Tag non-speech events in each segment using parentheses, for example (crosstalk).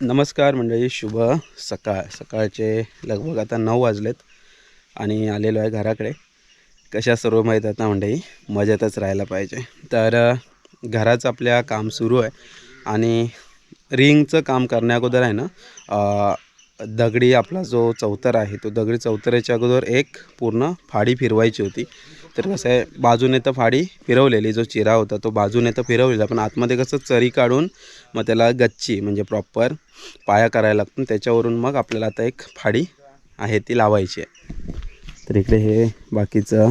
नमस्कार मंडळी शुभ सकाळ. सकाळचे लगभग आता नऊ वाजलेत आणि आलेलो आहे घराकडे. कशा सर्व माहीत आता म्हणजे मंडळी? मजेतच राहायला पाहिजे. तर घराचं आपल्या काम सुरू आहे आणि रिंगचं काम करण्या अगोदर आहे ना दगडी आपला जो चौतर आहे तो दगडी चौतऱ्याच्या अगोदर एक पूर्ण फाडी फिरवायची होती. तर कसं आहे बाजूने तर फाडी फिरवलेली जो चिरा होता तो बाजूने तर फिरवलेला पण आतमध्ये कसं चरी काढून मग त्याला गच्ची म्हणजे प्रॉपर पाया करायला लागतो. त्याच्यावरून मग आपल्याला आता एक फाडी आहे ती लावायची आहे. तर इकडे हे बाकीचं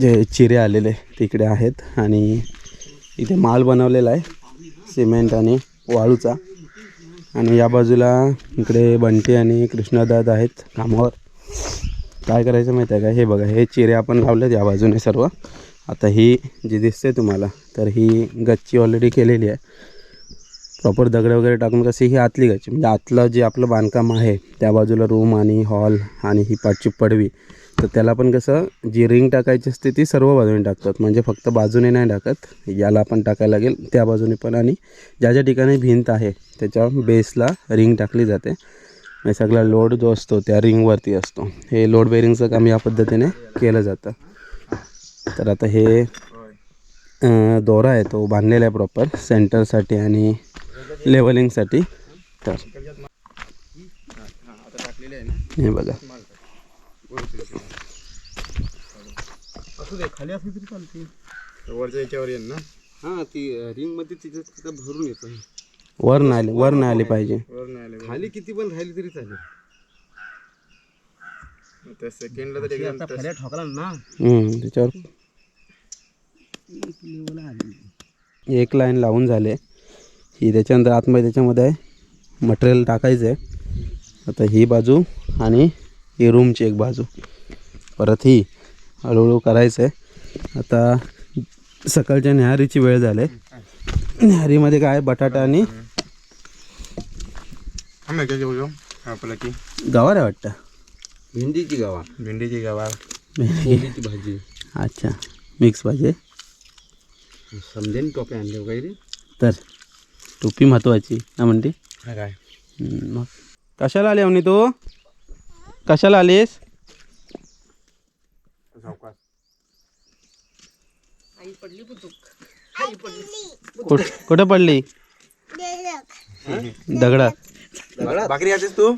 जे चिरे आलेले तिकडे आहेत आणि इथे माल बनवलेला आहे सिमेंट आणि वाळूचा. आणि या बाजूला इकडे बंटी आणि कृष्णदाद आहेत कामावर. काय करायचं माहिती आहे का? हे बघा हे चिरे आपण लावलेत या बाजूने सर्व. आता ही जी दिसते तुम्हाला तर ही गच्ची ऑलरेडी केलेली आहे. प्रॉपर दगड वगैरे टाकून कशी ही आतली गच्ची म्हणजे आतलं जे आपलं बांधकाम आहे त्या बाजूला रूम आणि हॉल आणि ही पाठची पडवी तर त्याला पण कसं जी रिंग टाकायची असते ती सर्व बाजूने टाकतात. म्हणजे फक्त बाजूने नाही टाकत याला पण टाकायला लागेल त्या बाजूने पण. आणि ज्या ज्या ठिकाणी भिंत आहे त्याच्या बेसला रिंग टाकली जाते. म्हणजे सगळा लोड जो असतो त्या रिंगवरती असतो. हे लोड बेरिंगचं काम या पद्धतीने केलं जातं. तर आता हे दोरा आहे तो बांधलेला आहे प्रॉपर सेंटरसाठी आणि लेवलिंगसाठी तर हे बघा. खाली असली तरी चालते वरच्या याच्यावर येईल ना? हां ती रिंगमध्ये तिथं तिथं भरून येतं. वर नाही आली वर नाही आली पाहिजे. वर नाही आले खाली किती पण राहिली तरी चालेल. त्या सेकंडला तर एकदम आता खाली ठोकला ना. हम्म, त्याच्यावर एक लाईन लावून झाले. ही त्याच्यानंतर आतमध्ये त्याच्यामध्ये मटेरियल टाकायचं आहे. आता ही बाजू आणि ही रूमची एक बाजू. परत ही हळूहळू करायचं आहे आता सकाळच्या न्याहारीची वेळ झाली. न्याहारीमध्ये काय बटाटा आणि काय घेऊ आपलं की. गवार आहे वाटतं? भेंडीची गावा भेंडीची गवार. कोबीची भाजी. अच्छा. मिक्स भाजी समजेन टोपे आणले हो काही रे तर टोपी महत्त्वाची ना म्हणते? हा काय? हम्म, मग. कशाला आली अवनी तू? कशाला आलीस? सावकाश. कुठ कुठं पडली? भाकरी खातेस तू?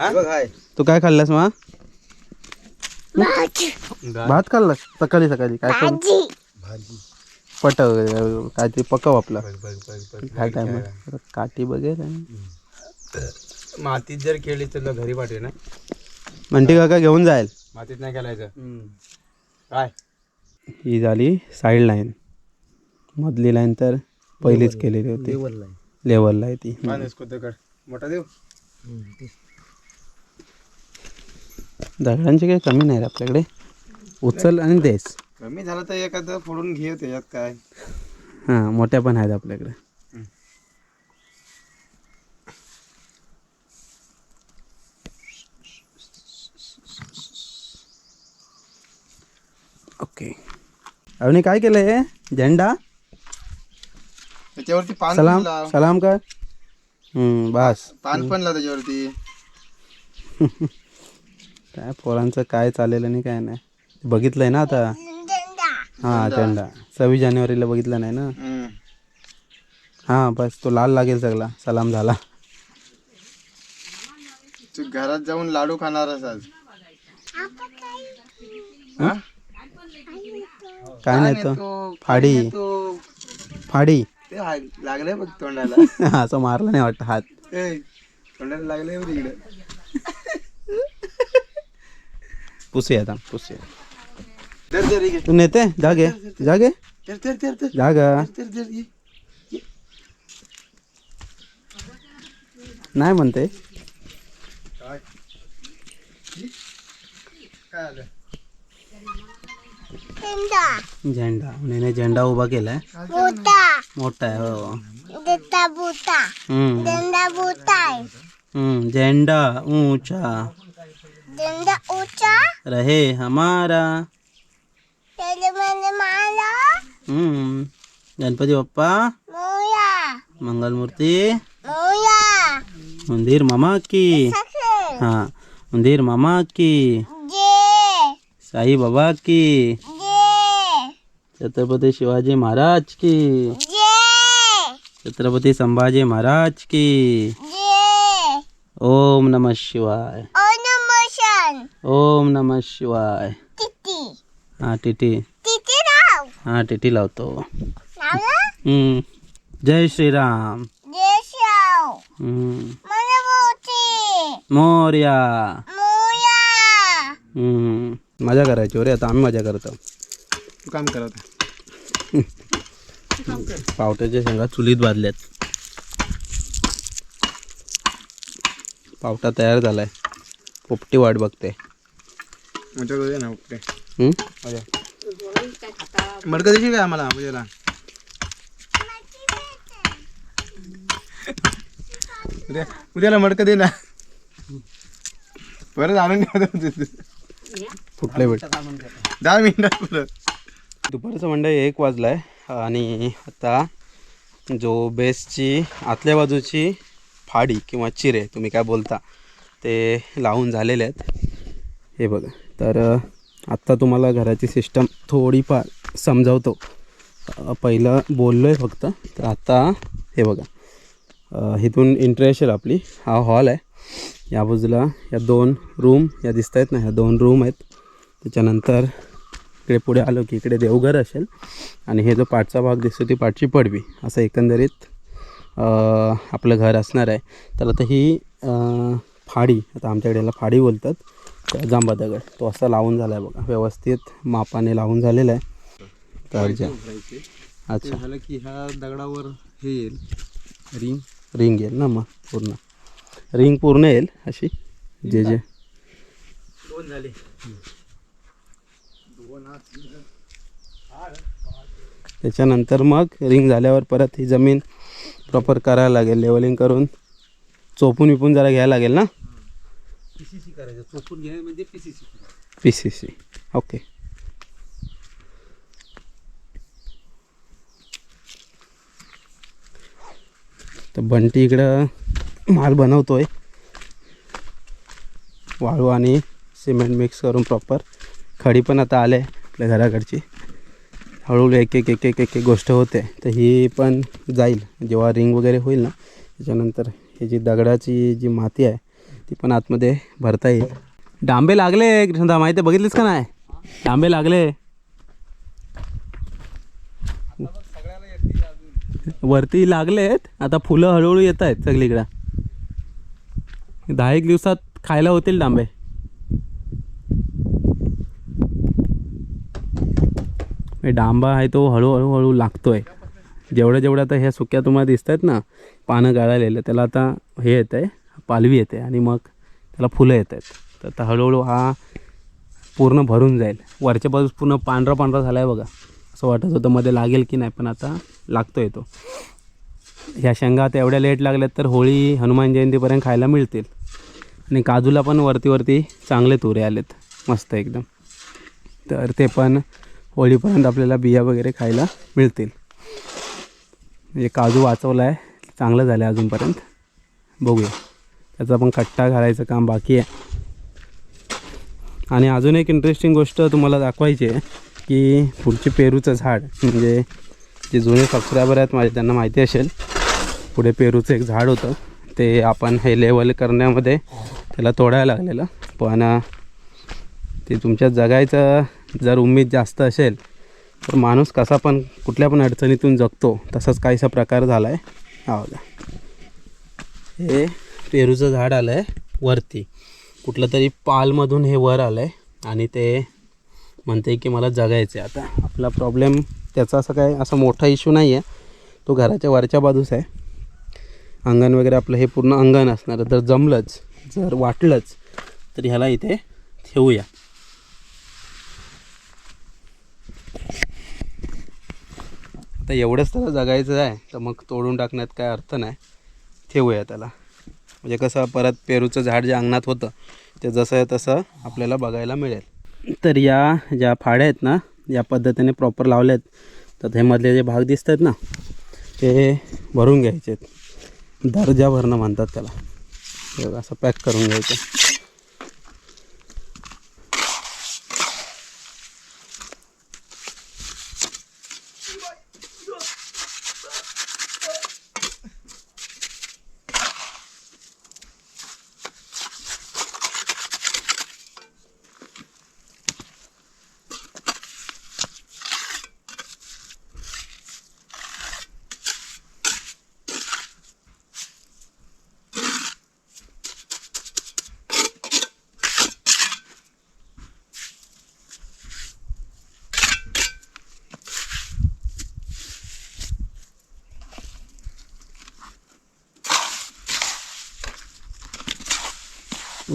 बघ हाय. तू काय खाल्लास मग भात खाल्लास? सकाळी सकाळी. काय खाल्लं पट काहीतरी पकव आपला. काय टाइम काठी बघेल आणि मातीत जर खेळली तर तुला घरी पाठवे ना म्हणते काका घेऊन जाईल. मातीत नाही खेळायचं काय? ही झाली साईड लाईन मधली लाईन तर पहिलीच केलेली होती. लेवलला लेवलला आहे ती. माणूस कोथकड मोठा देऊ दगडांची काही कमी नाही रे आपल्याकडे. उचल आणि देस. कमी झालं तर एखादं फोडून घे त्याच्यात काय. हां मोठ्या पण आहेत आपल्याकडे. ओके अवनी काय केलं हे? झेंडा? त्याच्यावरती पान सलाम लाव सलाम कर. हम्म, बस. पान त्याच्यावरती. (laughs) काय पोरांचं काय चालेलं नाही काय नाही. बघितलंय ना आता? हां झेंडा सव्वीस जानेवारीला बघितलं नाही ना? हम्म. हां बस. तो लाल लागेल सगळा. सलाम झाला. तू घरात जाऊन लाडू खाणारच आज हा? काय नाही तो? तो? फाडी. तो? फाडी. ते लागलंय बघ तोंडाला. (laughs) असं मारलं नाही वाटतं हात. ए तोंडाला लागलंय बघ इकडे. (laughs) पुसूया आता पुसूया. इकडे. तू नेते? जा घे जा घे धर धर धर धर. जा ग धर धर ये. नाही म्हणते. काय? काय आलं? झेंडा. नेने झेंडा उभा केलाय. मोठा आहे हो. हम्म. हम्म, झेंडा ऊंचा. रहे हमारा. हम्म गणपती बाप्पा. मंगलमूर्ती. उंदीर मामा की. हाँ उंदीर मामा की. साई बाबा की. छत्रपती शिवाजी महाराज की. छत्रपती संभाजी महाराज की. ओम नमः शिवाय. ओम नमः शिवाय. हा टिटी. हा टिटी लावतो. हम्म. जय श्रीराम. हम्म. मोर्या. हम्म. मजा करायची रे आता आम्ही मजा करतो. तू काम करत (laughs) पावट्याच्या शेंगा चुलीत भाजल्यात पावटा तयार झालाय. पोपटी वाट बघते. मजा करूया ना ओके हम्म? मजा मडकं देशील काय आम्हाला? पूजेला. उद्या उद्याला मडकं दे ना. परत आणून ठेवतो कुठले भेट दहा मिनिटात परत दुपारचं मंडळ एक वाजलाय. आणि आता जो बेसची आतल्या बाजूची फाडी किंवा चिरे तुम्ही काय बोलता ते लावून झालेले आहेत. हे बघा. तर आत्ता तुम्हाला घराची सिस्टम थोडीफार समजावतो. पहिलं बोललो आहे फक्त. तर आता हे बघा. इथून एंट्री आपली. हा हॉल आहे. या बाजूला या दोन रूम या दिसत आहेत ना ह्या दोन रूम आहेत. त्याच्यानंतर इकडे पुढे आलो की इकडे देवघर असेल. आणि हे जो पाठचा भाग दिसतो ती पाठची पडवी. असं एकंदरीत आपलं घर असणार आहे. तर आता ही फाडी आता आमच्याकडे याला फाडी बोलतात तर जांबा दगड तो असा लावून झाला आहे बघा. व्यवस्थित मापाने लावून झालेला आहे. तर अच्छा. झालं की ह्या दगडावर हे येईल. रिंग. रिंग येईल ना मग? पूर्ण. रिंग पूर्ण येईल अशी? जे जे दोन झाले. त्याच्यानंतर मग रिंग झाल्यावर परत ही जमीन प्रॉपर करायला लागेल लेवलिंग करून. चोपून विपून जरा घ्यायला लागेल ना? पी सी सी करायचं. चोपून घ्यायला म्हणजे P C C P C C okay तर बंटी इकडं माल बनवतोय. वाळू आणि सिमेंट मिक्स करून प्रॉपर खडी पण आता आले आपल्या घराकडची. हळूहळू एक एक एक एक एक एक गोष्ट होते. तर ही पण जाईल. जेव्हा रिंग वगैरे होईल ना त्याच्यानंतर ही जी दगडाची जी माती आहे ती पण आतमध्ये भरता येईल. डांबे लागले कृष्णदा माहिती आहे, का नाही? डांबे लागले. वरती लागलेत. आता फुलं हळूहळू येत आहेत सगळीकडं. दहा एक दिवसात खायला होतील डांबे. हे डांबा आहे तो हळूहळू हळू आहे जेवढ्या जेवढ्या आता ह्या सुक्या तुम्हाला दिसत आहेत ना पानं गाळालेलं त्याला आता हे येतं आहे पालवी येते आणि मग त्याला फुलं येत आहेत तर आता हळूहळू हा पूर्ण भरून जाईल. वरच्या बाजूस पूर्ण पांढरा पांढरा झाला आहे बघा. असं वाटत होतं मध्ये लागेल की नाही पण आता लागतोय तो. ह्या शेंगा आता एवढ्या लेट लागल्यात तर होळी हनुमान जयंतीपर्यंत खायला मिळतील. आणि काजूला पण वरती वरती चांगले तुरे आलेत. मस्त एकदम. तर ते पण होळीपर्यंत आपल्याला बिया वगैरे खायला मिळतील. म्हणजे काजू वाचवला आहे चांगलं झालं आहे अजूनपर्यंत. बघूया. त्याचा पण कट्टा घालायचं काम बाकी आहे. आणि अजून एक इंटरेस्टिंग गोष्ट तुम्हाला दाखवायची आहे की पुढचे पेरूचं झाड म्हणजे जे जुने सबस्क्रायबर आहेत माझे त्यांना माहिती असेल पुढे पेरूचं एक झाड होतं. ते आपण हे लेवल करण्यामध्ये त्याला तोडायला लागलेलं. पण ते तुमच्या जगायचं जर उमेद जास्त असेल तर माणूस कसा पण कुठल्या पण अडचणीतून जगतो तसाच काहीसा प्रकार झाला आहे हा हे पेरूचं झाड आलं आहे वरती. कुठलं तरी पालमधून हे वर आलं आहे आणि ते म्हणते की मला जगायचं आहे आता आपला प्रॉब्लेम त्याचा असं काय असा मोठा इश्यू नाही आहे तो घराच्या वरच्या बाजूस आहे. अंगण वगैरे आपलं हे पूर्ण अंगण असणार. जर जमलंच जर वाटलंच तर ह्याला इथे ठेवूया. आता एवढंच त्याला जगायचं आहे तर मग तोडून टाकण्यात काय अर्थ नाही. ठेवूया त्याला. म्हणजे कसं परत पेरूचं झाड जे अंगणात होतं ते जसं आहे तसं आपल्याला बघायला मिळेल. तर या ज्या फाड्या आहेत ना या पद्धतीने प्रॉपर लावल्या आहेत तर हे मधले जे भाग दिसत आहेत ना ते भरून घ्यायचे आहेत दर्जा भरणं म्हणतात त्याला. असं पॅक करून घ्यायचं.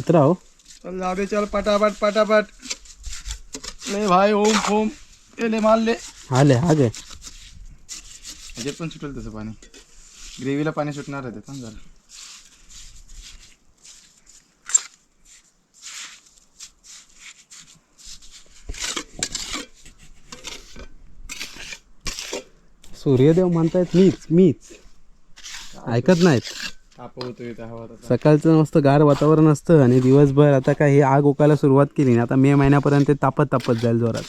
उतरा हो चल जाऊ दे चल पटापट पटापट। ले भाई ओम फोम ले माल ले। आले हा गे ह्याच्यात पण सुटेल तसं पाणी. ग्रेव्हीला पाणी सुटणार आहे त्याचं जरा सूर्यदेव म्हणतायत मीच मीच. ऐकत नाहीत. सकाळचं मस्त गार वातावरण असतं आणि दिवसभर आता काय हे आग ओकायला सुरुवात केली ना आता मे महिन्यापर्यंत ते तापत तापत जाईल जोरात.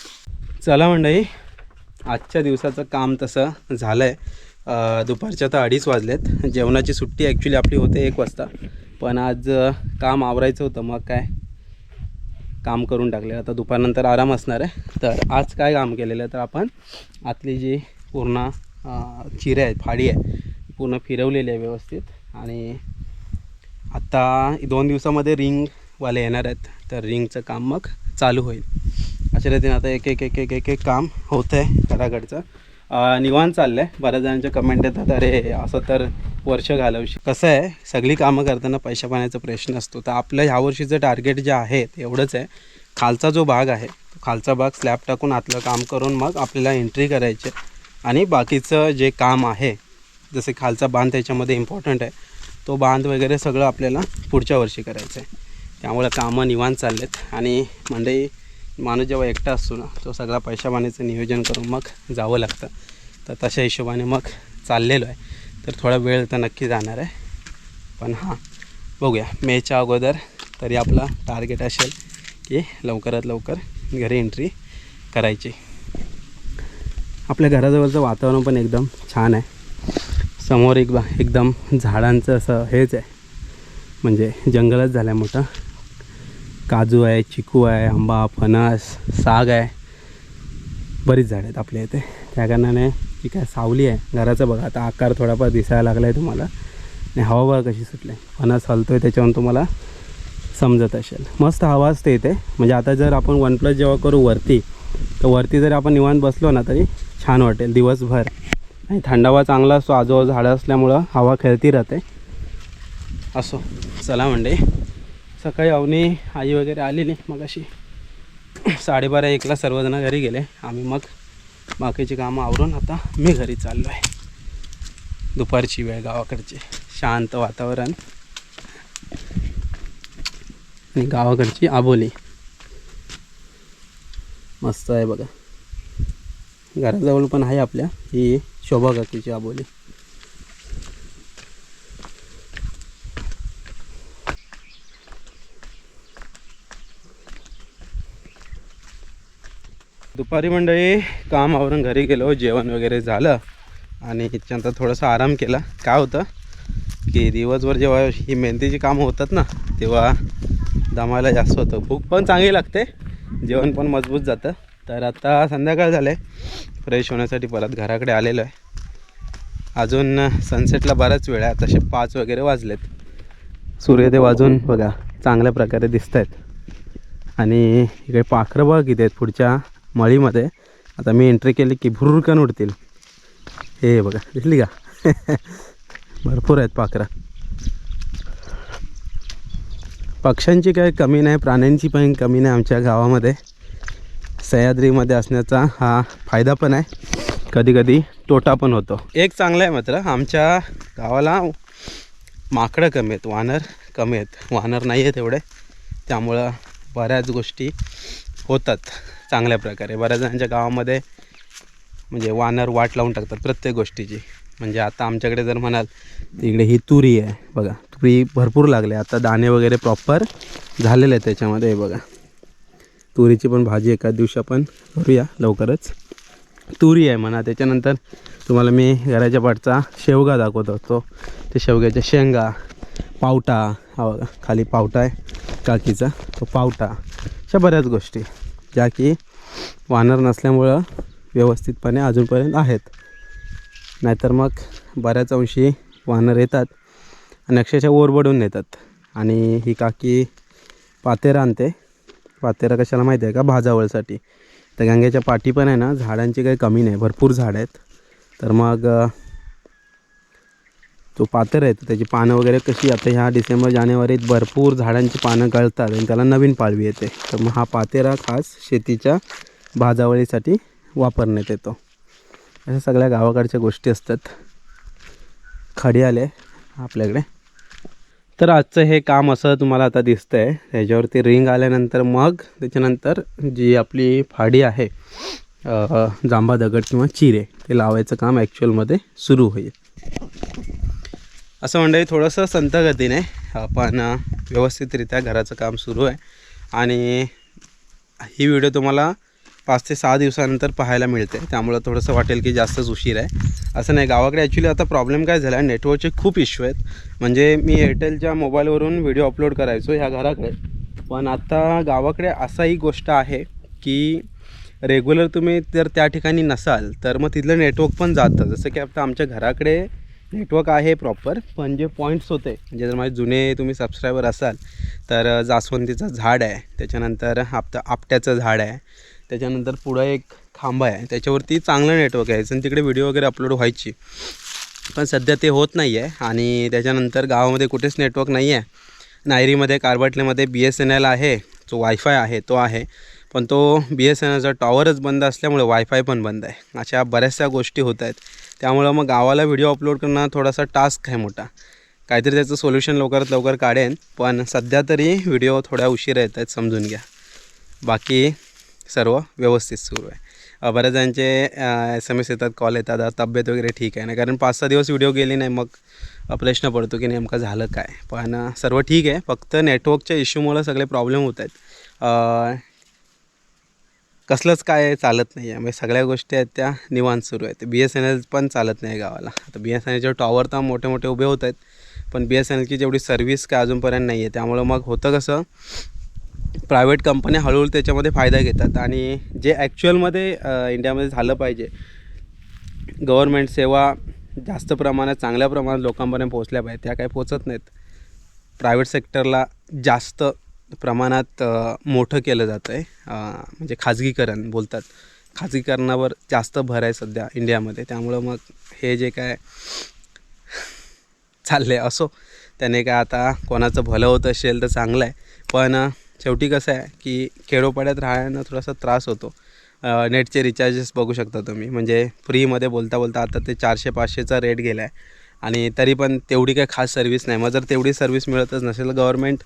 चला मंडळी आजच्या दिवसाचं काम तसं झालं आहे दुपारच्या तर अडीच वाजलेत. जेवणाची सुट्टी ॲक्च्युली आपली होते एक वाजता. पण आज काम आवरायचं होतं मग काय? काम करून टाकले आता दुपारनंतर आराम असणार आहे. तर आज काय काम केलेलं आहे? तर आपण आतली जी पूर्ण चिरे आहेत फाडी आहे पूर्ण फिरवलेली आहे व्यवस्थित. आणि आत्ता दोन दिवसामध्ये रिंगवाले येणार आहेत. तर रिंगचं काम मग चालू होईल. अशा रीतीने आता एक एक एक एक एक एक काम होतं आहे घराकडचं निवान चाललं आहे बऱ्याच जणांच्या कमेंट येतात अरे असं तर वर्ष घालवशी कसं आहे सगळी कामं करताना पैशा पाण्याचा प्रश्न असतो. तर आपलं ह्या वर्षीचं टार्गेट जे आहे ते एवढंच आहे. खालचा जो भाग आहे तो खालचा भाग स्लॅब टाकून आतलं काम करून मग आपल्याला एंट्री करायची आहे. आणि बाकीचं जे काम आहे जसे खालचा बांध त्याच्यामध्ये इम्पॉर्टंट आहे. तो बांध वगैरे सगळं आपल्याला पुढच्या वर्षी करायचं आहे त्यामुळे कामं निवांत चाललेत. आणि मंडई माणूस जेव्हा एकटा असतो ना तो सगळा पैशा नियोजन करून मग जावं लागतं. तर तशा हिशोबाने मग चाललेलो आहे. तर थोडा वेळ तर नक्की जाणार आहे. पण हां बघूया. मेच्या अगोदर तरी आपला टार्गेट असेल की लवकरात लवकर घरी एंट्री करायची. आपल्या घराजवळचं वातावरण पण एकदम छान आहे. समोर एक बा एकदम झाडांचं असं हेच आहे. म्हणजे जंगलच झालं आहे मोठं. काजू आहे चिकू आहे आंबा फणस साग आहे. बरीच झाडं आहेत आपल्या इथे. त्या कारणाने जी काय सावली आहे. घराचं बघा आता आकार थोडाफार दिसायला लागला आहे तुम्हाला. आणि हवा बघा कशी सुटली. आहे. फणस हलतो आहे त्याच्यावरून तुम्हाला समजत असेल. मस्त हवा असते इथे. म्हणजे आता जर आपण वन प्लस जेव्हा करू वरती तर वरती जर आपण निवांत बसलो ना तरी छान वाटेल दिवसभर. नाही थंडावा चांगला असतो आजोबा झाडं असल्यामुळं हवा खेळती राहते. असो चला म्हणजे सकाळी अवनी आई वगैरे आलेली मग अशी साडेबारा एकला सर्वजण घरी गेले. आम्ही मग बाकीची कामं आवरून आता मी घरी चाललो आहे. दुपारची वेळ गावाकडची. शांत वातावरण. आणि गावाकडची आबोली. मस्त आहे बघा. घराजवळ पण आहे आपल्या. ही शोभा काकीची आबोली. दुपारी मंडळी काम आवरून घरी गेलो. जेवण वगैरे झालं आणि त्याच्यानंतर थोडंसं आराम केला. काय होतं की दिवसभर जेव्हा ही मेहनतीची कामं होतात ना तेव्हा दमायला जास्त होतं. भूक पण चांगली लागते. जेवण पण मजबूत जातं. तर आता संध्याकाळ झालं आहे फ्रेश होण्यासाठी परत घराकडे आलेलो आहे. अजून सनसेटला बराच वेळ आहे. तसे पाच वगैरे वाजलेत. सूर्यदेव वाजून बघा चांगल्या प्रकारे दिसत आहेत आणि इकडे पाखरं बघा किती आहेत पुढच्या मळीमध्ये. आता मी एंट्री केली की भुरकन उडतील. हे बघा दिसली का? (laughs) भरपूर आहेत पाखरं. पक्ष्यांची काही कमी नाही प्राण्यांची पण कमी नाही आमच्या गावामध्ये. सह्याद्रीमध्ये असण्याचा हा फायदा पण आहे. कधी कधी तोटा पण होतो. एक चांगलं आहे मात्र आमच्या गावाला माकडं कमी आहेत वानर कमी आहेत. वानर नाही आहेत एवढे. त्यामुळं बऱ्याच गोष्टी होतात चांगल्या प्रकारे. बऱ्याच जणांच्या गावामध्ये म्हणजे वानर वाट लावून टाकतात प्रत्येक गोष्टीची. म्हणजे आता आमच्याकडे जर म्हणाल तिकडे ही तुरी आहे बघा. तुरी भरपूर लागले आता दाणे वगैरे प्रॉपर झालेले आहेत त्याच्यामध्ये बघा. तुरीची पण भाजी एका दिवशी आपण करूया लवकरच. तुरी आहे म्हणा त्याच्यानंतर तुम्हाला मी घराच्या पाठचा शेवगा दाखवत होतो. ते शेवग्याच्या शेंगा पावटा हा बघा खाली पावटा आहे काकीचा तो पावटा अशा बऱ्याच गोष्टी ज्या की वानर नसल्यामुळं व्यवस्थितपणे अजूनपर्यंत आहेत. नाहीतर मग बऱ्याच अंशी वानर येतात आणि अक्षरशः ओरबडून नेतात. आणि ही काकी पातेरा आणते. पातेरा कशाला माहिती आहे का? भाजावळसाठी. तर गंग्याच्या पाठी पण आहे ना झाडांची काही कमी नाही. भरपूर झाड आहेत. तर मग जो पातेर आहे त्याची पानं वगैरे कशी? आता ह्या डिसेंबर जानेवारीत भरपूर झाडांची पानं गळतात आणि त्याला नवीन पाळवी येते. तर मग हा पातेरा खास शेतीच्या भाजावळीसाठी वापरण्यात येतो. अशा सगळ्या गावाकडच्या गोष्टी असतात. खडी आले आपल्याकडे. तर आजचं हे काम असं तुम्हाला आता दिसतं आहे त्याच्यावरती रिंग आल्यानंतर मग त्याच्यानंतर जी आपली फाडी आहे अ, जांभा दगड किंवा चिरे ते लावायचं काम ॲक्च्युअलमध्ये सुरू होईल. असं म्हणजे थोडंसं संतगतीने आपण व्यवस्थितरित्या घराचं काम सुरू आहे. आणि ही व्हिडिओ तुम्हाला पाच ते सहा दिवसानंतर पाहायला मिळते. त्यामुळं थोडंसं वाटेल की जास्तच उशीर आहे. असं नाही गावाकडे ॲक्च्युली आता प्रॉब्लेम काय झाला? आहे नेटवर्कचे खूप इश्यू आहेत. म्हणजे मी एअरटेलच्या मोबाईलवरून व्हिडिओ अपलोड करायचो ह्या घराकडे. पण आता गावाकडे असाही गोष्ट आहे की रेग्युलर तुम्ही जर त्या ठिकाणी नसाल तर मग तिथलं नेटवर्क पण जातं. जसं की आता आमच्या घराकडे नेटवर्क आहे प्रॉपर पण जे पॉईंट्स होते म्हणजे जर माझे जुने तुम्ही सबस्क्रायबर असाल तर जास्वंदीचं झाड आहे. त्याच्यानंतर आपतं आपट्याचं झाड आहे. त्याच्यानंतर पुढं एक खांबा आहे. त्याच्यावरती चांगलं नेटवर्क आहे. आणि तिकडे व्हिडिओ वगैरे अपलोड व्हायची. पण सध्या ते होत नाही आहे आणि त्याच्यानंतर गावामध्ये कुठेच नेटवर्क नाही आहे नायरीमध्ये कारबाटलेमध्ये बी एस एन एल आहे. जो वायफाय आहे तो आहे. पण तो बी एस एन एलचा टॉवरच बंद असल्यामुळे वायफाय पण बंद आहे. अशा बऱ्याचशा गोष्टी होत आहेत. त्यामुळं मग गावाला व्हिडिओ अपलोड करणं थोडासा टास्क आहे मोठा. काहीतरी त्याचं सोल्युशन लवकरात लवकर काढेन. पण सध्या तरी व्हिडिओ थोड्या उशिरा येत आहेत समजून घ्या. बाकी सर्व व्यवस्थित सुरू आहे. बऱ्याच जणांचे एस एम एस येतात कॉल येतात तब्येत वगैरे ठीक आहे ना? कारण पाच सहा दिवस व्हिडिओ गेली नाही मग प्रश्न पडतो की नेमकं झालं काय? पण सर्व ठीक आहे. फक्त नेटवर्कच्या इश्यूमुळं सगळे प्रॉब्लेम होत आहेत. कसलंच काय चालत नाही आहे. म्हणजे सगळ्या गोष्टी आहेत त्या निवांत सुरू आहेत. बी एस एन एल पण चालत नाही गावाला. आता बी एस एन एलचे टॉवर तर मोठे मोठे उभे होत आहेत. पण बी एस एन एलची जेवढी सर्व्हिस काय अजूनपर्यंत नाही आहे त्यामुळं मग होतं कसं प्रायव्हेट कंपन्या हळूहळू त्याच्यामध्ये फायदा घेतात आणि जे ॲक्च्युअलमध्ये इंडियामध्ये झालं पाहिजे गव्हर्मेंट सेवा जास्त प्रमाणात चांगल्या प्रमाणात लोकांपर्यंत पोहोचल्या पाहिजे त्या काही पोचत नाहीत. प्रायव्हेट सेक्टरला जास्त प्रमाणात मोठं केलं जातं आहे म्हणजे खाजगीकरण बोलतात. खाजगीकरणावर जास्त भर आहे सध्या इंडियामध्ये. त्यामुळं मग हे जे काय चाललं आहे असो त्याने काय आता कोणाचं भलं होत असेल तर चांगलं आहे पण शेवटी कसं आहे की खेडोपाड्यात राहण्यानं थोडासा त्रास होतो. नेटचे रिचार्जेस बघू शकता तुम्ही. म्हणजे फ्रीमध्ये बोलता बोलता आता ते चारशे पाचशेचा रेट गेला आहे आणि तरी पण तेवढी काही खास सर्व्हिस नाही. मग जर तेवढी सर्व्हिस मिळतच नसेल तर गव्हर्मेंट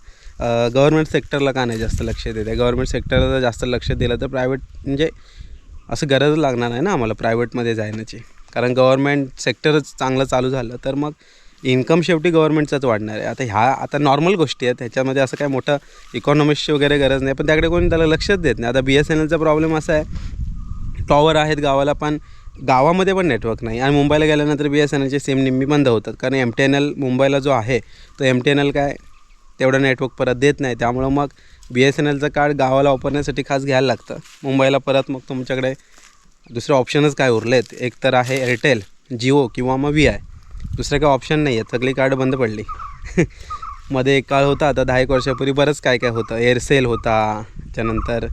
गव्हर्मेंट सेक्टरला का नाही जास्त लक्ष देते गव्हर्मेंट सेक्टरला जर जास्त लक्ष दिलं तर प्रायव्हेट म्हणजे असं गरज लागणार नाही ना आम्हाला प्रायव्हेटमध्ये जाण्याची कारण गव्हर्मेंट सेक्टरच चांगलं चालू झालं तर मग इन्कम शेवटी गव्हर्मेंटचाच वाढणार आहे. आता ह्या आता नॉर्मल गोष्टी आहेत. ह्याच्यामध्ये असं काय मोठं इकॉनॉमिक्सची वगैरे गरज नाही. पण त्याकडे कोणी त्याला लक्षच देत नाही. आता बी एस एन एलचा प्रॉब्लेम असा आहे. टॉवर आहेत गावाला पण गावामध्ये पण नेटवर्क नाही. आणि मुंबईला गेल्यानंतर बी एस एन एलचे सिम निम्मी बंद होतात. कारण एम टी एन एल मुंबईला जो आहे तो एम टी एन एल काय तेवढं नेटवर्क परत देत नाही. त्यामुळं मग बी एस एन एलचं कार्ड गावाला वापरण्यासाठी खास घ्यायला लागतं. मुंबईला परत मग तुमच्याकडे दुसरे ऑप्शनच काय उरलेत? एक तर आहे एअरटेल जिओ किंवा मग व्ही आय दुसरं काय ऑप्शन नाही आहेत सगळी कार्ड बंद पडली. (laughs) मध्ये एक काळ होता आता दहा एक वर्षापूर्वी बरंच काय काय होतं. एअरसेल होता त्यानंतर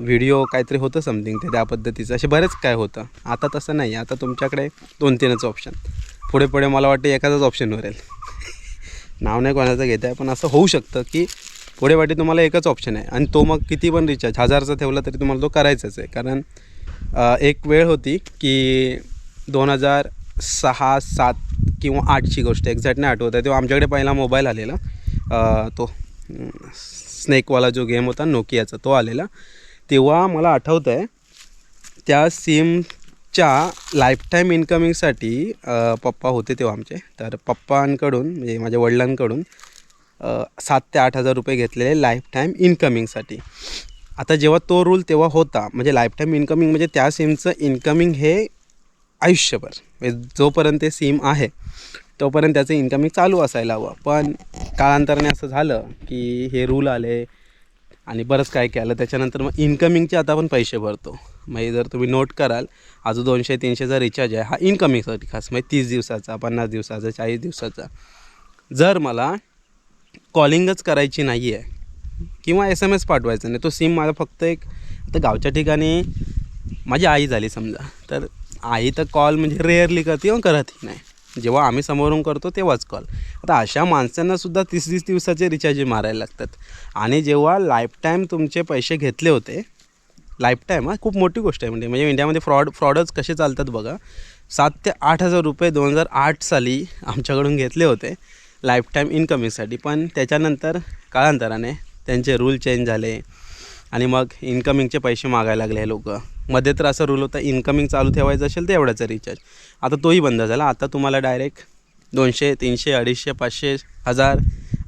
व्हिडिओ काहीतरी होतं समथिंग ते त्या पद्धतीचं. असे बरेच काय होतं. आता तसं नाही आता तुमच्याकडे दोन तीनच ऑप्शन पुढे पुढे मला वाटतं एखादाच ऑप्शन उरेल (laughs) नाव नाही कोणाचं घेत आहे पण असं होऊ शकतं की पुढे वाटे तुम्हाला एकच ऑप्शन आहे. आणि तो मग किती पण रिचार्ज हजारचा ठेवला तरी तुम्हाला तो करायचाच आहे. कारण एक वेळ होती की दोन हजार सहा सात किंवा आठची गोष्ट एक्झॅक्ट नाही आठवत आहे. तेव्हा आमच्याकडे पहिला मोबाईल आलेला. तो स्नेकवाला जो गेम होता नोकियाचा तो आलेला. तेव्हा मला आठवतं आहे त्या सिमच्या लाईफटाईम इन्कमिंगसाठी पप्पा होते तेव्हा आमचे. तर पप्पांकडून म्हणजे माझ्या वडिलांकडून सात ते आठ हजार रुपये घेतलेले लाईफटाईम इन्कमिंगसाठी. आता जेव्हा तो रूल तेव्हा होता म्हणजे लाईफटाईम इन्कमिंग म्हणजे त्या सिमचं इन्कमिंग हे आयुष्यभर. म्हणजे जोपर्यंत ते सिम आहे तोपर्यंत त्याचं इन्कमिंग चालू असायला हवं. पण काळांतराने असं झालं की हे रूल आले आणि बरंच काय केलं. त्याच्यानंतर मग इन्कमिंगचे आता आपण पैसे भरतो. म्हणजे जर तुम्ही नोट कराल अजून दोनशे तीनशेचा रिचार्ज आहे. हा इन्कमिंगसाठी खास. म्हणजे तीस दिवसाचा पन्नास दिवसाचा चाळीस दिवसाचा. जर मला कॉलिंगच करायची नाही आहे किंवा एस एम एस पाठवायचा नाही तो सिम माझा फक्त एक आता गावच्या ठिकाणी माझी आई झाली समजा. तर आई तर कॉल म्हणजे रेअरली करते किंवा करतही नाही. जेव्हा आम्ही समोरून करतो तेव्हाच कॉल आता अशा माणसांनासुद्धा तीस तीस दिवसाचे रिचार्ज मारायला लागतात. आणि जेव्हा लाईफटाईम तुमचे पैसे घेतले होते लाईफटाईम हा खूप मोठी गोष्ट आहे म्हणजे म्हणजे इंडियामध्ये फ्रॉड फ्रॉडच कसे चालतात बघा. सात ते आठ हजार रुपये दोन हजार आठ साली आमच्याकडून घेतले होते लाईफटाईम इन्कमिंगसाठी पण त्याच्यानंतर काळांतराने त्यांचे रूल चेंज झाले. आणि मग इन्कमिंगचे पैसे मागायला लागले हे लोक. मध्ये तर असा रूल होता इन्कमिंग चालू ठेवायचं असेल तर एवढ्याचा रिचार्ज आता तोही बंद झाला. आता तुम्हाला डायरेक्ट दोनशे तीनशे अडीचशे पाचशे हजार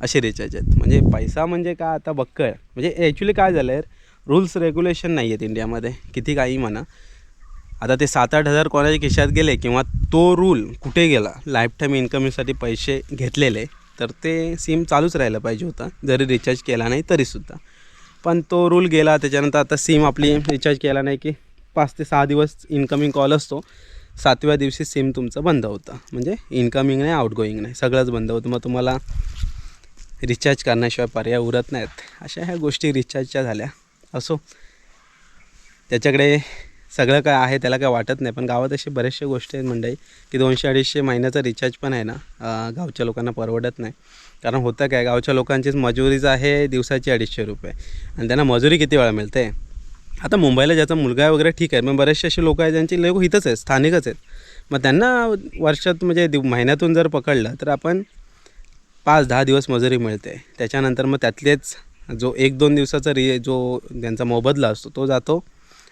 असे रिचार्ज आहेत. म्हणजे पैसा म्हणजे काय? आता बक्कळ म्हणजे ॲक्च्युली काय झालं आहे रूल्स रेग्युलेशन नाही आहेत इंडियामध्ये. किती काही म्हणा. आता ते सात आठ हजार कोणाच्या खिशात गेले किंवा तो रूल कुठे गेला? लाईफटाईम इन्कमिंगसाठी पैसे घेतलेले तर ते सिम चालूच राहिलं पाहिजे होता. जरी रिचार्ज केला नाही तरीसुद्धा. पण तो रूल गेला. त्याच्यानंतर आता सिम आपली रिचार्ज केला नाही की पाच ते सहा दिवस इन्कमिंग कॉल असतो. सातव्या दिवशी सिम तुमचं बंद होतं. म्हणजे इन्कमिंग नाही आउटगोईंग नाही. सगळंच बंद होतं. मग तुम्हाला रिचार्ज करण्याशिवाय पर्याय उरत नाहीत. अशा ह्या गोष्टी रिचार्जच्या झाल्या. असो. त्याच्याकडे सगळं काय आहे त्याला काय वाटत नाही. पण गावात असे बरेचशे गोष्टी आहेत मंडळी की दोनशे अडीचशे महिन्याचा रिचार्ज पण आहे ना गावच्या लोकांना परवडत नाही. कारण होतं काय गावच्या लोकांचीच मजुरीच आहे दिवसाची अडीचशे रुपये. आणि त्यांना मजुरी किती वेळा मिळते? आता मुंबईला ज्याचा मुलगा आहे वगैरे ठीक आहे मग बरेचसे असे लोक आहेत ज्यांची लोक इथंच आहेत स्थानिकच आहेत. मग त्यांना वर्षात म्हणजे दिव महिन्यातून जर पकडलं तर आपण पाच दहा दिवस मजुरी मिळते. त्याच्यानंतर मग त्यातलेच जो एक दोन दिवसाचा रि जो त्यांचा मोबदला असतो तो जातो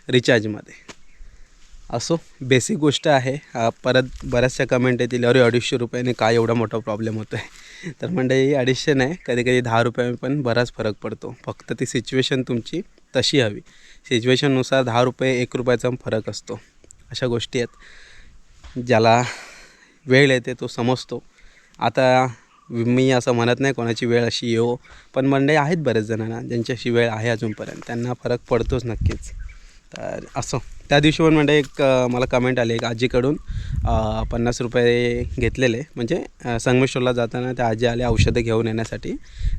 रिचार्जमध्ये असो बेसिक गोष्ट आहे. परत बऱ्याचशा कमेंट येतील अरे अडीचशे रुपयाने काय एवढा मोठा प्रॉब्लेम होतो आहे तर म्हणजे अडीचशे नाही कधी कधी दहा रुपयाने पण बराच फरक पडतो. फक्त ती सिच्युएशन तुमची तशी हवी. सिच्युएशननुसार दहा रुपये एक रुपयाचा फरक असतो. अशा गोष्टी आहेत. ज्याला वेळ येते तो समजतो. आता मी असं म्हणत नाही कोणाची वेळ अशी येऊ पण मंडळी आहेत बरेच जणांना ज्यांची अशी वेळ आहे अजूनपर्यंत. त्यांना फरक पडतोच नक्कीच. तर असं. त्या दिवशी पण म्हणजे एक मला कमेंट आली एक आजीकडून. पन्नास रुपये घेतलेले. म्हणजे संगमेश्वरला जाताना त्या आजी आले औषधं घेऊन येण्यासाठी.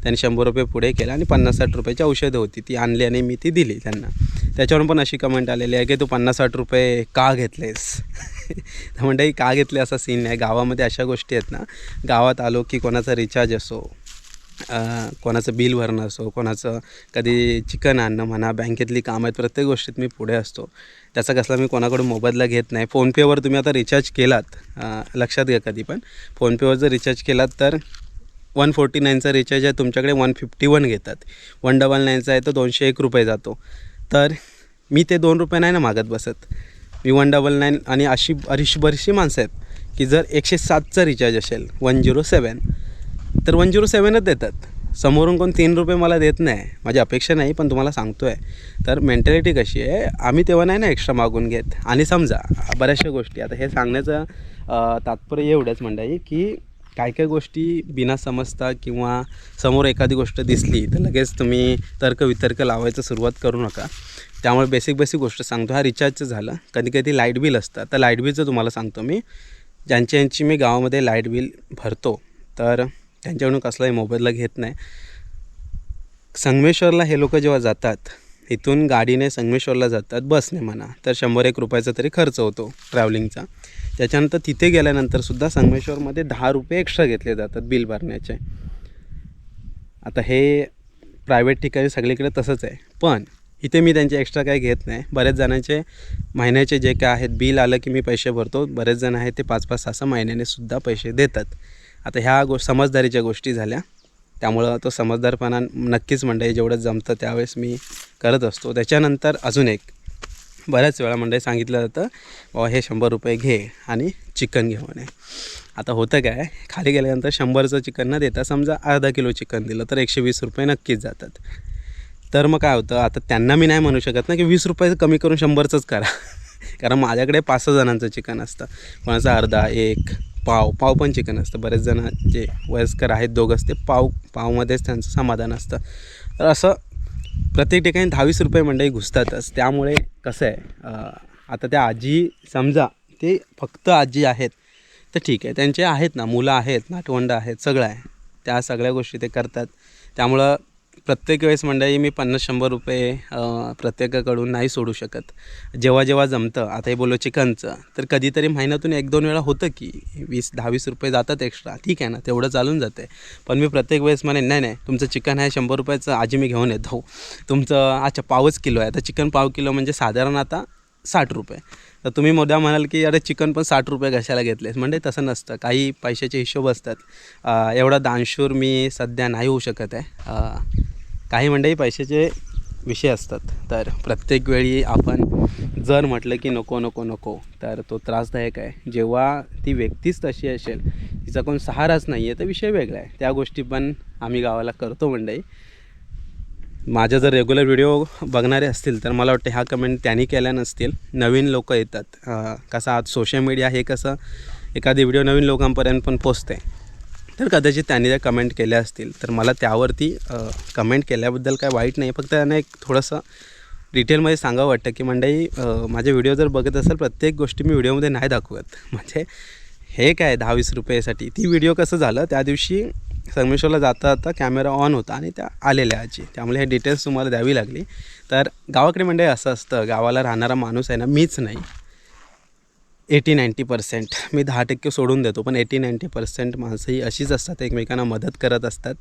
त्यांनी शंभर रुपये पुढे केले आणि पन्नास साठ रुपयाची औषधं होती. ती आणली आणि मी ती दिली त्यांना. त्याच्यावरून पण अशी कमेंट आलेली आहे की तू पन्नास साठ रुपये का घेतलेस? (laughs) तर म्हणजे का घेतले? असा सीन नाही. गावामध्ये अशा गोष्टी आहेत ना. गावात आलो की कोणाचा रिचार्ज असो कोणाचं बिल भरणं असो कोणाचं कधी चिकन आणणं म्हणा बँकेतली कामं आहेत प्रत्येक गोष्टीत मी पुढे असतो. त्याचा कसला मी कोणाकडून मोबदला घेत नाही. फोनपेवर तुम्ही आता रिचार्ज केलात लक्षात घ्या कधी पण. फोनपेवर जर रिचार्ज केलात तर वन फोर्टी नाईनचा रिचार्ज आहे तुमच्याकडे वन फिफ्टी वन घेतात वन डबल नाईनचा आहे तो दोनशे एक रुपये जातो. तर मी ते दोन रुपये नाही ना मागत बसत. मी वन डबल नाईन आणि अशी बरीचशी बरीचशी माणसं आहेत की जर एकशे सातचा रिचार्ज असेल वन झिरो सेवन तर वन झिरो सेवनच देतात. समोरून कोण तीन रुपये मला देत नाही. माझी अपेक्षा नाही पण तुम्हाला सांगतो आहे तर मेंटॅलिटी कशी आहे? आम्ही तेव्हा नाही ना एक्स्ट्रा मागून घेत. आणि समजा बऱ्याचशा गोष्टी. आता हे सांगण्याचं तात्पर्य एवढंच मंडळी की काय काय गोष्टी बिना समजता किंवा समोर एखादी गोष्ट दिसली तर लगेच तुम्ही तर्क वितर्क लावायचं सुरुवात करू नका. त्यामुळे बेसिक बेसिक गोष्ट सांगतो. हा रिचार्जचं झालं. कधी कधी लाइट बिल असतं तर लाइट बिलचं तुम्हाला सांगतो मी. ज्यांची यांची मी गावामध्ये लाइट बिल भरतो तर त्यांच्याकडून कसलाही मोबदला घेत नाही. संगमेश्वरला हे लोक जेव्हा जातात इथून गाडीने संगमेश्वरला जातात बसने म्हणा तर शंभर एक रुपयाचा तरी खर्च होतो ट्रॅव्हलिंगचा त्याच्यानंतर तिथे गेल्यानंतरसुद्धा संगमेश्वरमध्ये दहा रुपये एक्स्ट्रा घेतले जातात बिल भरण्याचे. आता हे प्रायव्हेट ठिकाणी सगळीकडे तसंच आहे. पण इथे मी त्यांचे एक्स्ट्रा काही घेत नाही. बरेच जणांचे महिन्याचे जे काय आहेत बिल आलं की मी पैसे भरतो. बरेच जण आहेत ते पाच पाच सहा सहा महिन्याने सुद्धा पैसे देतात. आता ह्या गो समजदारीच्या गोष्टी झाल्या. त्यामुळं तो समजदारपणा नक्कीच मंडळी जेवढं जमतं त्यावेळेस मी करत असतो. त्याच्यानंतर अजून एक बऱ्याच वेळा मंडळी सांगितलं जातं बाबा हे शंभर रुपये घे आणि चिकन घेऊन ये. आता होतं काय खाली गेल्यानंतर शंभरचं चिकन न देता समजा अर्धा किलो चिकन दिलं तर एकशे वीस रुपये नक्कीच जातात. तर मग काय होतं आता त्यांना मी नाही म्हणू शकत ना की वीस रुपये कमी करून शंभरचंच करा. (laughs) कारण माझ्याकडे पाच सहा जणांचं चिकन असतं. कोणाचं अर्धा एक पाव पाव पण चिकन असतं. बरेच जण जे वयस्कर आहेत दोघंच ते पाव पावमध्येच त्यांचं समाधान असतं. तर असं प्रत्येक ठिकाणी दहावीस रुपये मंडळी घुसतातच. त्यामुळे कसं आहे आता त्या आजी समजा ते फक्त आजी आहेत तर ठीक आहे. त्यांचे आहेत ना मुलं आहेत नाटवंड आहेत सगळं आहे. त्या सगळ्या गोष्टी ते करतात. त्यामुळं प्रत्येक वेळेस मंडळी मी पन्नास शंभर रुपये प्रत्येकाकडून नाही सोडू शकत. जेव्हा जेव्हा जमतं आता हे बोललो चिकनचं तर कधीतरी महिन्यातून एक दोन वेळा होतं की वीस दहा वीस रुपये जातात एक्स्ट्रा ठीक आहे ना तेवढं चालून जाते. पण मी प्रत्येक वेळेस म्हणे नाही नाही तुमचं चिकन आहे शंभर रुपयाचं आजी मी घेऊन येतो. तुमचं अच्छा पावच किलो आहे. आता चिकन पाव किलो म्हणजे साधारण आता साठ रुपये. तर तुम्ही मोद्या म्हणाल की अरे चिकन पण साठ रुपये घशाला घेतलेस? म्हणजे तसं नसतं. काही पैशाचे हिशोब असतात. एवढा दानशूर मी सध्या नाही होऊ शकत आहे. काही मंडळी पैशाचे विषय असतात. तर प्रत्येक वेळी आपण जर म्हटलं की नको नको नको तर तो त्रासदायक आहे. जेव्हा ती व्यक्तीच तशी असेल तिचा कोण सहाराच नाही आहे तर विषय वेगळा आहे. त्या गोष्टी पण आम्ही गावाला करतो मंडळी माझ्या जर रेग्युलर व्हिडिओ बघणारे असतील तर मला वाटतं ह्या कमेंट त्यांनी केल्या नसतील. नवीन लोक येतात. कसं आज सोशल मीडिया हे कसं एखादी व्हिडिओ नवीन लोकांपर्यंत पण पोचते तर कदाचित त्यांनी त्या कमेंट केल्या असतील. तर मला त्यावरती कमेंट केल्याबद्दल काय वाईट नाही. फक्त त्यांना एक थोडंसं डिटेलमध्ये सांगावं वाटतं की मंडळी माझे व्हिडिओ जर बघत असेल प्रत्येक गोष्टी मी व्हिडिओमध्ये नाही दाखवत. म्हणजे हे काय दहा वीस रुपयासाठी? ती व्हिडिओ कसं झालं? त्या दिवशी संगमेश्वरला जाता जाता कॅमेरा ऑन होता आणि त्या आलेल्या आजी. त्यामुळे हे डिटेल्स तुम्हाला द्यावी लागली. तर गावाकडे म्हणजे असं असतं. गावाला राहणारा माणूस आहे ना मीच नाही. Eighty ninety percent. मी दहा टक्के सोडून देतो पण एटी नाईंटी पर्सेंट माणसं ही अशीच असतात एकमेकांना मदत करत असतात.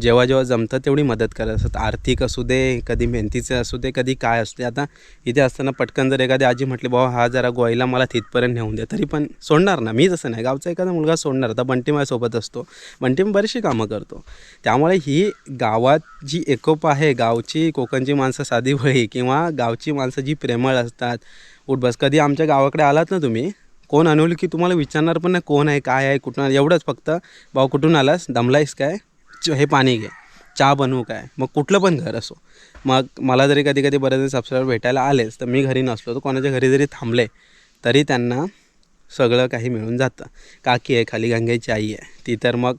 जेव्हा जेव्हा जमतं तेवढी मदत करत असतात. आर्थिक असू दे कधी मेहनतीचं असू दे कधी काय असू दे. आता इथे असताना पटकन जर एखादी आजी म्हटली बाबा हा जरा गोयला मला तिथपर्यंत नेऊन दे. तरी पण सोडणार ना. मी जसं नाही. गावचा एखादा मुलगा सोडणार. आता बंटी माझ्यासोबत असतो. बंटी मी बरीचशी कामं करतो. त्यामुळे ही गावात जी एकोप आहे गावची कोकणची माणसं साधी वळी किंवा गावची माणसं जी प्रेमळ असतात उठबस कधी आमच्या गावाकडे आलात ना तुम्ही कोण आणवलं की तुम्हाला विचारणार पण नाही कोण आहे काय आहे कुठून एवढंच फक्त भाऊ कुठून आलास? दमलायस काय? हे पाणी घे. चहा बनवू काय? मग कुठलं पण घर असो. मग मला जरी कधी कधी बरेच सबस्क्राईबर भेटायला आलेच तर मी घरी नसलो तर कोणाच्या घरी जरी थांबले तरी त्यांना सगळं काही मिळून जातं. काकी आहे खाली गंगाईची आई आहे. ती तर मग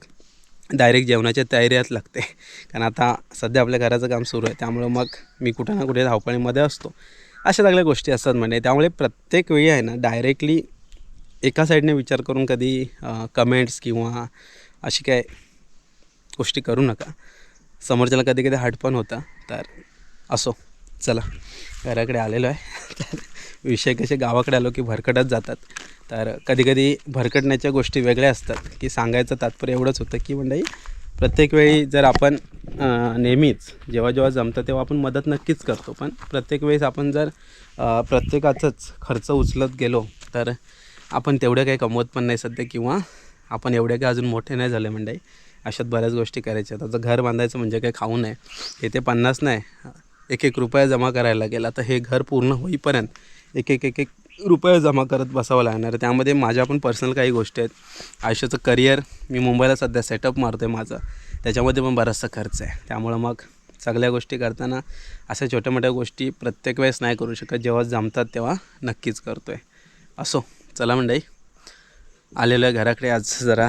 डायरेक्ट जेवणाच्या तयारीत लागते. कारण आता सध्या आपल्या घराचं काम सुरू आहे त्यामुळं मग मी कुठं ना कुठे धावपळीमध्ये असतो. अशा सगळ्या गोष्टी असतात म्हणजे त्यामुळे प्रत्येक वेळी आहे ना डायरेक्टली एका साईडने विचार करून कधी कमेंट्स किंवा अशी काय गोष्टी करू नका. समोरच्याला कधी कधी हट पण होता तर असो. चला घराकडे आलेलो आहे. (laughs) तर विषय कसे गावाकडे आलो की भरकटत जातात. तर कधीकधी भरकटण्याच्या गोष्टी वेगळ्या असतात की सांगायचं तात्पर्य एवढंच होतं की म्हणजे प्रत्येक वेळी जर आपण नेहमीच. जेव्हा जेव्हा जमतं तेव्हा आपण मदत नक्कीच करतो. पण प्रत्येक वेळेस आपण जर प्रत्येकाचाच प्रत्येकाचंच खर्च उचलत गेलो तर आपण तेवढं काही कमवत पण नाही सध्या किंवा आपण एवढे काही अजून मोठे नाही झाले म्हणजे अशात बऱ्याच गोष्टी करायच्या आता घर बांधायचं म्हणजे काही खाऊ नये. हे ते पन्नास नाही. एक एक रुपया जमा करायला लागेल तर हे घर पूर्ण होईपर्यंत एक एक एक एक रुपये जमा करत बसावं लागणार त्यामध्ये माझ्या पण पर्सनल काही गोष्टी आहेत. आयुष्याचं करिअर मी मुंबईला सध्या सेटअप मारतो आहे माझं. त्याच्यामध्ये पण बराचसा खर्च आहे. त्यामुळं मग सगळ्या गोष्टी करताना अशा छोट्या मोठ्या गोष्टी प्रत्येक वेळेस नाही करू शकत. जेव्हा जमतात तेव्हा नक्कीच करतो आहे असो चला मंडई आलेलं आहे घराकडे. आज जरा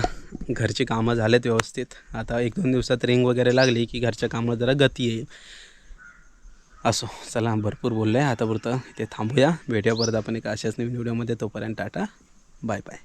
घरची कामं झालेत व्यवस्थित. आता एक दोन दिवसात रिंग वगैरे लागली की घरच्या कामाला जरा गती येईल. असो चला भरपूर बोललो. आहे आता पुरतं इथे थांबूया. भेटूया परत आपण एका अशाच नवीन व्हिडिओमध्ये. तोपर्यंत टाटा. Bye bye.